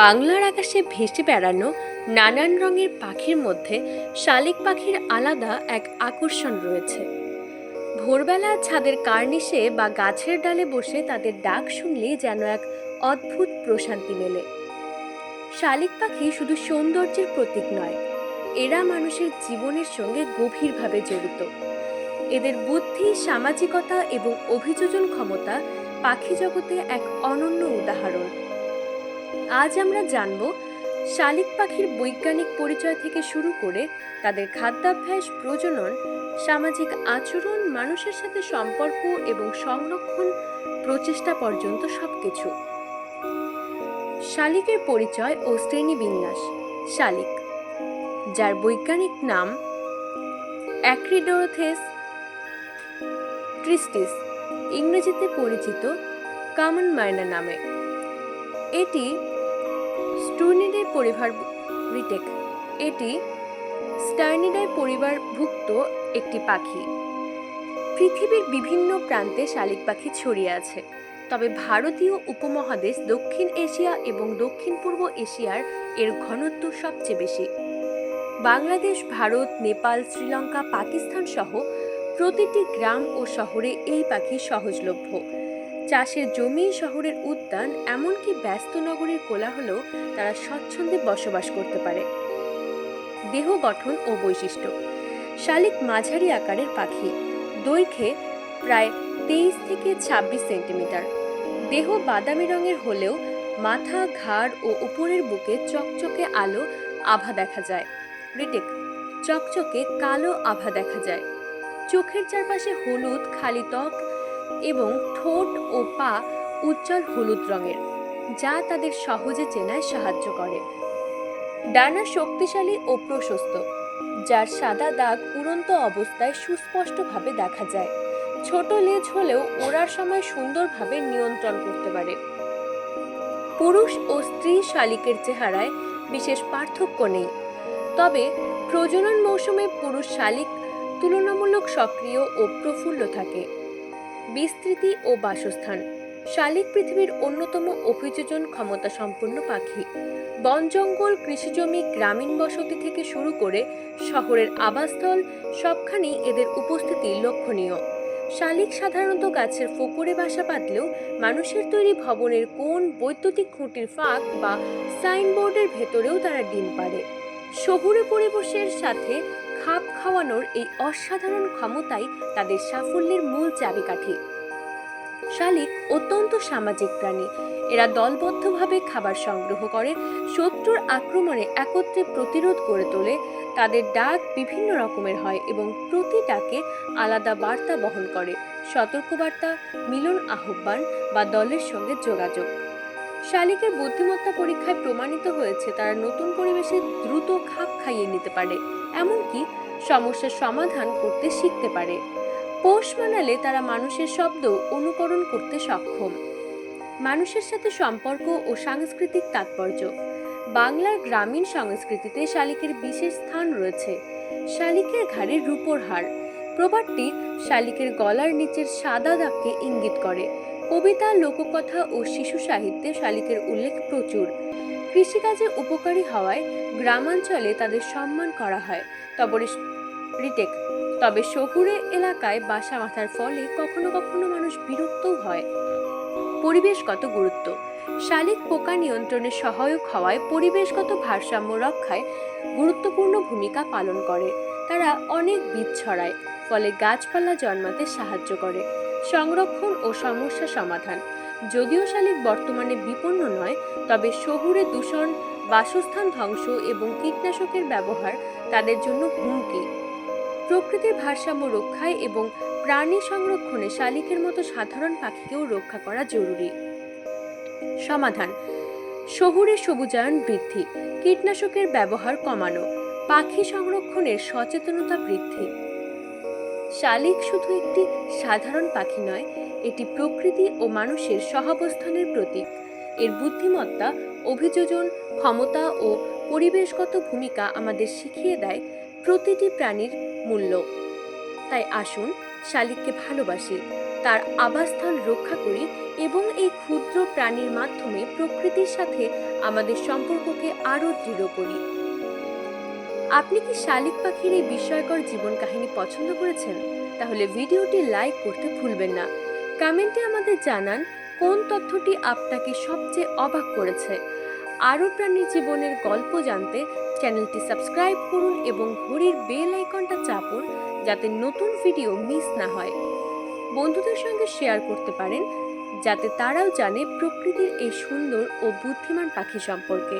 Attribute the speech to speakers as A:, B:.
A: বাংলার আকাশে ভেসে বেড়ানো নানান রঙের পাখির মধ্যে শালিক পাখির আলাদা এক আকর্ষণ রয়েছে। ভোরবেলা ছাদের কার্নিশে বা গাছের ডালে বসে তাদের ডাক শুনলে যেন এক অদ্ভুত প্রশান্তি মেলে। শালিক পাখি শুধু সৌন্দর্যের প্রতীক নয়, এরা মানুষের জীবনের সঙ্গে গভীরভাবে জড়িত। এদের বুদ্ধি, সামাজিকতা এবং অভিযোজন ক্ষমতা পাখি জগতে এক অনন্য উদাহরণ। আজ আমরা জানব শালিক পাখির বৈজ্ঞানিক পরিচয় থেকে শুরু করে তাদের খাদ্যাভ্যাস, প্রজনন, সামাজিক আচরণ, মানুষের সাথে সম্পর্ক এবং সংরক্ষণ প্রচেষ্টা পর্যন্ত সবকিছু। শালিকের পরিচয় ও শ্রেণীবিন্যাস। শালিক, যার বৈজ্ঞানিক নাম অ্যাক্রিডোরথেস ট্রিস্টিস ইংরেজিতে পরিচিত কমন মাইনা নামে। এটি স্টুর্নিডে পরিবার রিটেক। এটি স্টার্নিডাই পরিবারভুক্ত একটি পাখি। পৃথিবীর বিভিন্ন প্রান্তে শালিক পাখি ছড়িয়ে আছে। তবে ভারতীয় উপমহাদেশ দক্ষিণ এশিয়া এবং দক্ষিণ পূর্ব এশিয়ার এর ঘনত্ব সবচেয়ে বেশি। বাংলাদেশ, ভারত, নেপাল, শ্রীলঙ্কা পাকিস্তান সহ প্রতিটি গ্রাম ও শহরে এই পাখি সহজলভ্য। চাষের জমি শহরের উদ্যান এমনকি ব্যস্ত নগরীর কোলাহলেও তারা স্বচ্ছন্দে বসবাস করতে পারে। দেহ গঠন ও বৈশিষ্ট্য। শালিক মাঝারি আকারের পাখি। দৈর্ঘ্যে প্রায় তেইশ থেকে ছাব্বিশ সেন্টিমিটার। দেহ বাদামি রঙের হলেও মাথা, ঘাড় ও উপরের বুকে চকচকে আলো আভা দেখা যায়। রিটেক চকচকে কালো আভা দেখা যায়। চোখের চারপাশে হলুদ, খালি ত্বক এবং ঠোঁট ও পা উজ্জ্বল হলুদ রঙের, যা তাদের সহজে চেনায় সাহায্য করে। ডানা শক্তিশালী ও প্রশস্ত, যার সাদা দাগ উড়ন্ত অবস্থায় সুস্পষ্টভাবে দেখা যায়। ছোট লেজ হলেও ওড়ার সময় সুন্দরভাবে নিয়ন্ত্রণ করতে পারে। পুরুষ ও স্ত্রী শালিকের চেহারায় বিশেষ পার্থক্য নেই, তবে প্রজনন মৌসুমে পুরুষ শালিক তুলনামূলক সক্রিয় ও প্রফুল্ল থাকে। বিস্তৃতি ও বাসস্থান। শালিক পৃথিবীর অন্যতম অভিযোজন ক্ষমতা সম্পন্ন পাখি। বন জঙ্গল কৃষিজমি গ্রামীণ বসতি থেকে শুরু করে শহরের আবাসস্থল সবখানেই এদের উপস্থিতি লক্ষণীয়। শালিক সাধারণত গাছের ফোকরে বাসা বাঁধলেও মানুষের তৈরি ভবনের কোন বৈদ্যুতিক খুঁটির ফাঁক বা সাইনবোর্ডের ভেতরেও তারা ডিম পাড়ে। শহুরে পরিবেশের সাথে খাপ খাওয়ানোর এই অসাধারণ ক্ষমতাই তাদের সাফল্যের মূল চাবিকাঠি। শালিক অত্যন্ত সামাজিক প্রাণী। এরা দলবদ্ধভাবে খাবার সংগ্রহ করে, শত্রুর আক্রমণে একত্রে প্রতিরোধ করে তোলে, তাদের ডাক বিভিন্ন রকমের হয় এবং প্রতি ডাকে আলাদা বার্তা বহন করে, সতর্কবার্তা, মিলন আহ্বান বা দলের সঙ্গে যোগাযোগ। শালিকের বুদ্ধিমত্তা পরীক্ষায় প্রমাণিত হয়েছে তারা নতুন পরিবেশে দ্রুত খাপ খাইয়ে নিতে পারে। এমনকি সমস্যার সমাধান করতে শিখতে পারে। পোষ মানালে তারা মানুষের শব্দ অনুকরণ করতে সক্ষম। মানুষের সাথে সম্পর্ক ও সাংস্কৃতিক তাৎপর্য। বাংলার গ্রামীণ সংস্কৃতিতে শালিকের বিশেষ স্থান রয়েছে। শালিকের ঘাড়ে রূপোর হার। প্রবাদটি শালিকের গলার নিচের সাদা দাগকে ইঙ্গিত করে। কবিতা, লোককথা ও শিশু সাহিত্যে শালিকের উল্লেখ প্রচুর। কৃষিকাজে উপকারী হওয়ায় গ্রামাঞ্চলে তাদের সম্মান করা হয়। তবে রিটেক তবে শহুরে এলাকায় বাসা মাথার ফলে কখনো কখনো মানুষ বিরক্তও হয়। পরিবেশগত গুরুত্ব। শালিক পোকা নিয়ন্ত্রণে সহায়ক হওয়ায় পরিবেশগত ভারসাম্য রক্ষায় গুরুত্বপূর্ণ ভূমিকা পালন করে। তারা অনেক বীজ ছড়ায়, ফলে গাছপালা জন্মাতে সাহায্য করে। সংরক্ষণ ও সমস্যা সমাধান। যদিও শালিক বর্তমানে বিপন্ন নয়, তবে শহুরে দূষণ, বাসস্থান ধ্বংস এবং কীটনাশকের ব্যবহার তাদের জন্য হুমকি। প্রকৃতির ভারসাম্য রক্ষায় এবং প্রাণী সংরক্ষণে শালিকের মতো সাধারণ পাখিকেও রক্ষা করা জরুরি। সমাধান, শহুরে সবুজায়ন বৃদ্ধি, কীটনাশকের ব্যবহার কমানো, পাখি সংরক্ষণের সচেতনতা বৃদ্ধি। শালিক শুধু একটি সাধারণ পাখি নয় এটি প্রকৃতি ও মানুষের সহাবস্থানের প্রতীক। এর বুদ্ধিমত্তা, অভিযোজন, ক্ষমতা ও পরিবেশগত ভূমিকা আমাদের শিখিয়ে দেয় প্রতিটি প্রাণীর মূল্য। তাই আসুন শালিককে ভালোবাসি, তার আবাসস্থল রক্ষা করি এবং এই ক্ষুদ্র প্রাণীর মাধ্যমে প্রকৃতির সাথে আমাদের সম্পর্ককে আরও দৃঢ় করি। আপনি কি শালিক পাখির এই বিস্ময়কর জীবন কাহিনী পছন্দ করেছেন? তাহলে ভিডিওটি লাইক করতে ভুলবেন না। কমেন্টে আমাদের জানান, কোন তথ্যটি আপনাকে সবচেয়ে অবাক করেছে? আরও প্রাণীর জীবনের গল্প জানতে চ্যানেলটি সাবস্ক্রাইব করুন এবং ঘড়ির বেল আইকনটা চাপুন যাতে নতুন ভিডিও মিস না হয়। বন্ধুদের সঙ্গে শেয়ার করতে পারেন, যাতে তারাও জানে প্রকৃতির এই সুন্দর ও বুদ্ধিমান পাখি সম্পর্কে।